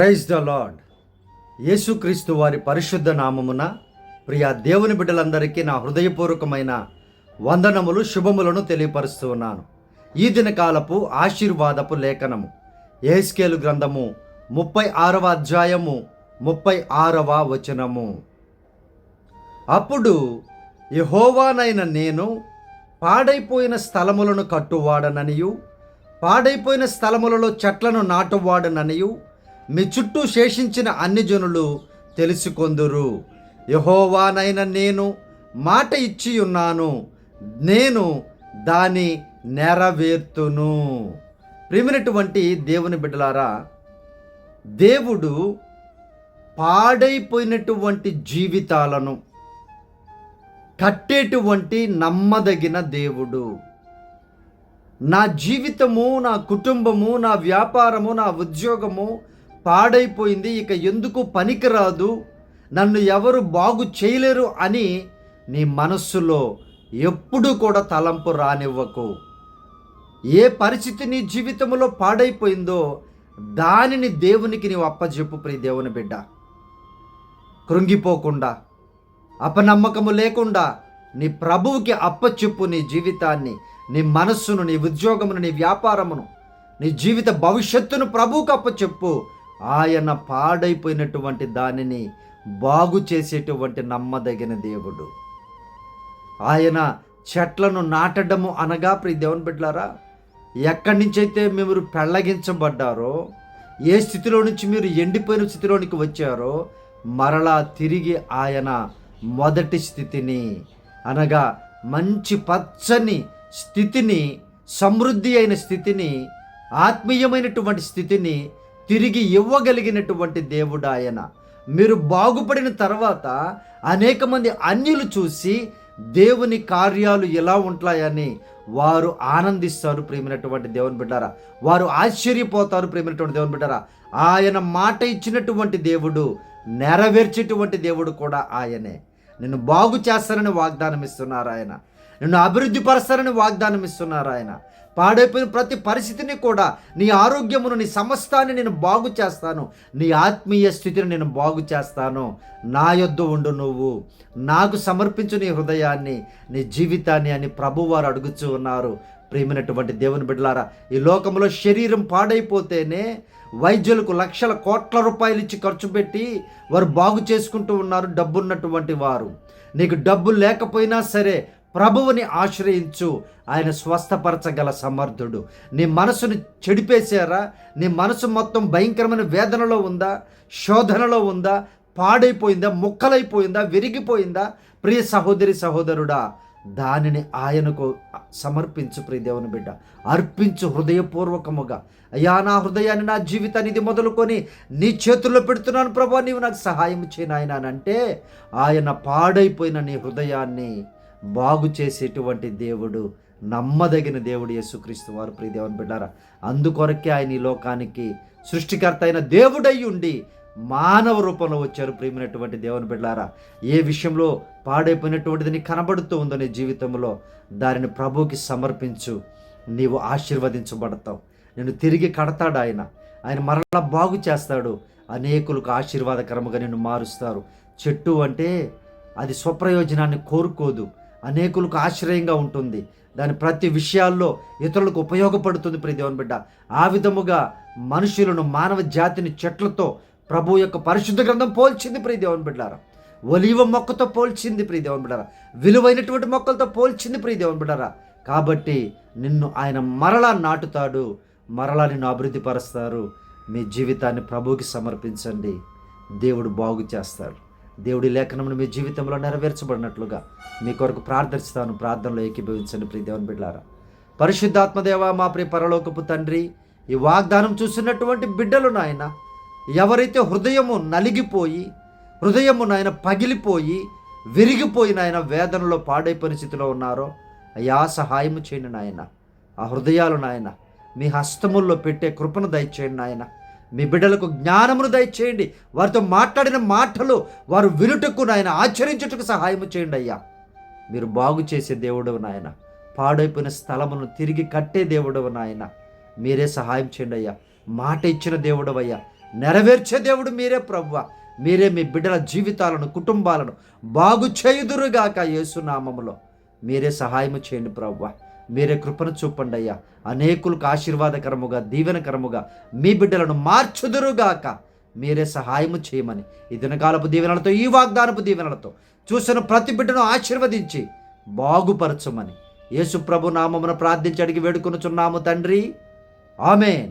Praise the lord. యేసుక్రీస్తు వారి పరిశుద్ధ నామమున ప్రియ దేవుని బిడ్డలందరికీ నా హృదయపూర్వకమైన వందనములు శుభములను తెలియపరుస్తున్నాను ఈ దినకాలపు ఆశీర్వాదపు లేఖనము. ఏస్కేలు గ్రంథము ముప్పై ఆరవ అధ్యాయము ముప్పై ఆరవ వచనము. అప్పుడు యహోవానైన నేను పాడైపోయిన స్థలములను కట్టువాడననియు పాడైపోయిన స్థలములలో చెట్లను నాటువాడననియు మీ చుట్టూ శేషించిన అన్ని జనులు తెలుసుకొందురు. యహోవానైన నేను మాట ఇచ్చి ఉన్నాను. నేను దాని నెరవేర్తును. ప్రిమినటువంటి దేవుని బిడ్డలారా దేవుడు పాడైపోయినటువంటి జీవితాలను కట్టేటువంటి నమ్మదగిన దేవుడు. నా జీవితము నా కుటుంబము నా వ్యాపారము నా ఉద్యోగము పాడైపోయింది ఇక ఎందుకు పనికిరాదు? నన్ను ఎవరు బాగు చేయలేరు అని నీ మనస్సులో ఎప్పుడు కూడా తలంపు రానివ్వకు. ఏ పరిస్థితి నీ జీవితంలో పాడైపోయిందో దానిని దేవునికి నీవు అప్పజెప్పు ప్రియ దేవుని బిడ్డ. కృంగిపోకుండా అపనమ్మకము లేకుండా నీ ప్రభువుకి అప్పచెప్పు నీ జీవితాన్ని నీ మనస్సును నీ ఉద్యోగమును నీ వ్యాపారమును నీ జీవిత భవిష్యత్తును ప్రభువుకి అప్పచెప్పు. ఆయన పాడైపోయినటువంటి దానిని బాగు చేసేటువంటి నమ్మదగిన దేవుడు. ఆయన చెట్లను నాటడము అనగా ప్రి దేవుని బిడ్డలారా ఎక్కడి నుంచి అయితే మీరు పెళ్ళగించబడ్డారో ఏ స్థితిలో నుంచి మీరు ఎండిపోయిన స్థితిలోనికి వచ్చారో మరలా తిరిగి ఆయన మొదటి స్థితిని అనగా మంచి పచ్చని స్థితిని సమృద్ధి అయిన స్థితిని ఆత్మీయమైనటువంటి స్థితిని తిరిగి ఇవ్వగలిగినటువంటి దేవుడు ఆయన మీరు బాగుపడిన తర్వాత అనేక మంది అన్యులు చూసి దేవుని కార్యాలు ఎలా ఉంటాయని వారు ఆనందిస్తారు ప్రేమినటువంటి దేవుని బిడ్డారా. వారు ఆశ్చర్యపోతారు ప్రేమినటువంటి దేవుని బిడ్డారా. ఆయన మాట ఇచ్చినటువంటి దేవుడు నెరవేర్చేటువంటి దేవుడు కూడా ఆయనే. నేను బాగు చేస్తానని వాగ్దానం ఇస్తున్నారు ఆయన. నిన్ను అభివృద్ధి పరుస్తారని వాగ్దానం ఇస్తున్నారు ఆయన. పాడైపోయిన ప్రతి పరిస్థితిని కూడా నీ ఆరోగ్యమును నీ సమస్తాన్ని నేను బాగు చేస్తాను. నీ ఆత్మీయ స్థితిని నేను బాగు చేస్తాను. నా యొద్ద ఉండు నువ్వు. నాకు సమర్పించు నీ హృదయాన్ని నీ జీవితాన్ని అని ప్రభువారు అడుగుచూ ఉన్నారు. ప్రేమైనటువంటి దేవుని బిడ్డలారా ఈ లోకంలో శరీరం పాడైపోతేనే వైద్యులకు లక్షల కోట్ల రూపాయలు ఇచ్చి ఖర్చు పెట్టి వారు బాగు చేసుకుంటూ ఉన్నారు డబ్బున్నటువంటి వారు. నీకు డబ్బు లేకపోయినా సరే ప్రభువుని ఆశ్రయించు. ఆయన స్వస్థపరచగల సమర్థుడు. నీ మనసును చెడిపేశారా? నీ మనసు మొత్తం భయంకరమైన వేదనలో ఉందా? శోధనలో ఉందా? పాడైపోయిందా? ముక్కలైపోయిందా? విరిగిపోయిందా? ప్రియ సహోదరి సహోదరుడా దానిని ఆయనకు సమర్పించు ప్రియ దేవుని బిడ్డ. అర్పించు హృదయపూర్వకముగా. అయ్యా నా హృదయాన్ని నా జీవితాన్ని ఇది మొదలుకొని నీ చేతుల్లో పెడుతున్నాను ప్రభా. నీవు నాకు సహాయం చేయను ఆయన అంటే ఆయన పాడైపోయిన నీ హృదయాన్ని బాగు చేసేటువంటి దేవుడు నమ్మదగిన దేవుడు యేసుక్రీస్తు వారు. ప్రియ దేవుని బిడ్డారా అందుకొరకే ఆయన ఈ లోకానికి సృష్టికర్త అయిన దేవుడై ఉండి మానవ రూపంలో వచ్చారు ప్రేమైనటువంటి దేవుని బిడ్డారా. ఏ విషయంలో పాడైపోయినటువంటిది నీ కనబడుతూ ఉందో నీ జీవితంలో దానిని ప్రభువుకి సమర్పించు నీవు ఆశీర్వదించబడతావు. నేను తిరిగి కడతాడు ఆయన. ఆయన మరలా బాగు చేస్తాడు. అనేకులకు ఆశీర్వాదకరముగా నిన్ను మారుస్తారు. చెట్టు అంటే అది స్వప్రయోజనాన్ని కోరుకోదు. అనేకులకు ఆశ్రయంగా ఉంటుంది. దాని ప్రతి విషయాల్లో ఇతరులకు ఉపయోగపడుతుంది ప్రతి దేవుని బిడ్డ. ఆ విధముగా మనుషులను మానవ జాతిని చెట్లతో ప్రభు యొక్క పరిశుద్ధ గ్రంథం పోల్చింది ప్రియ దేవుని బిడ్డారా ఒలివ మొక్కతో పోల్చింది ప్రియ దేవుని బిడ్డారా విలువైనటువంటి మొక్కలతో పోల్చింది ప్రియ దేవుని బిడ్డారా కాబట్టి నిన్ను ఆయన మరలా నాటుతాడు మరలా నిన్ను అభివృద్ధి పరుస్తారు మీ జీవితాన్ని ప్రభువుకి సమర్పించండి. దేవుడు బాగు చేస్తాడు. దేవుడి లేఖనమును మీ జీవితంలో నెరవేర్చబడినట్లుగా మీ కొరకు ప్రార్థిస్తాను. ప్రార్థనలో ఏకీభవించండి ప్రియ దేవుని బిడ్డారా పరిశుద్ధాత్మదేవ మా ప్రియ పరలోకపు తండ్రి ఈ వాగ్దానం చూసినటువంటి బిడ్డలు నాయన ఎవరైతే హృదయము నలిగిపోయి హృదయము నాయన పగిలిపోయి విరిగిపోయి నాయన వేదనలో పాడైపోయిన స్థితిలో ఉన్నారో అయా సహాయము చేయండి నాయన. ఆ హృదయాలు నాయన మీ హస్తముల్లో పెట్టే కృపను దయచేయండి నాయన. మీ బిడ్డలకు జ్ఞానమును దయచేయండి. వారితో మాట్లాడిన మాటలు వారు వినుటకు నాయన ఆచరించుటకు సహాయం చేయండి అయ్యా. మీరు బాగు చేసే దేవుడవు నాయన. పాడైపోయిన స్థలమును తిరిగి కట్టే దేవుడవు నాయన. మీరే సహాయం చేయండి అయ్యా. మాట ఇచ్చిన దేవుడవయ్యా నెరవేర్చే దేవుడు మీరే ప్రవ్వ. మీరే మీ బిడ్డల జీవితాలను కుటుంబాలను బాగు చేయుదురుగాక యేసునామములో. మీరే సహాయం చేయండి ప్రభువ మీరే కృపను చూపండి అయ్యా. అనేకులకు ఆశీర్వాదకరముగా దీవెనకరముగా మీ బిడ్డలను మార్చుదురుగాక. మీరే సహాయము చేయమని ఈ దినకాలపు దీవెనలతో ఈ వాగ్దానపు దీవెనలతో చూసిన ప్రతి బిడ్డను ఆశీర్వదించి బాగుపరచమని యేసు ప్రభు నామమున ప్రార్థించి అడిగి వేడుకొనుచున్నాము తండ్రి. ఆమెన్.